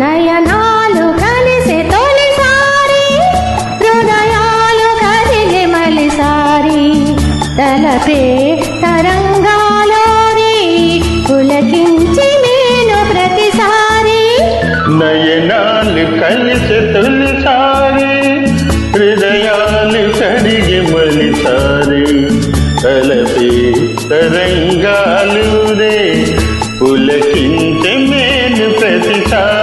నయనాలు కలిసి తో తలపే తరంగాలోని పులకించి నేను ప్రతిసారి. నయనాలు కలిసి తొలిసారి హృదయాలు కడిగి మలిసారి. తలపే తరంగాలు రే పులకించి నేను ప్రతిసారి.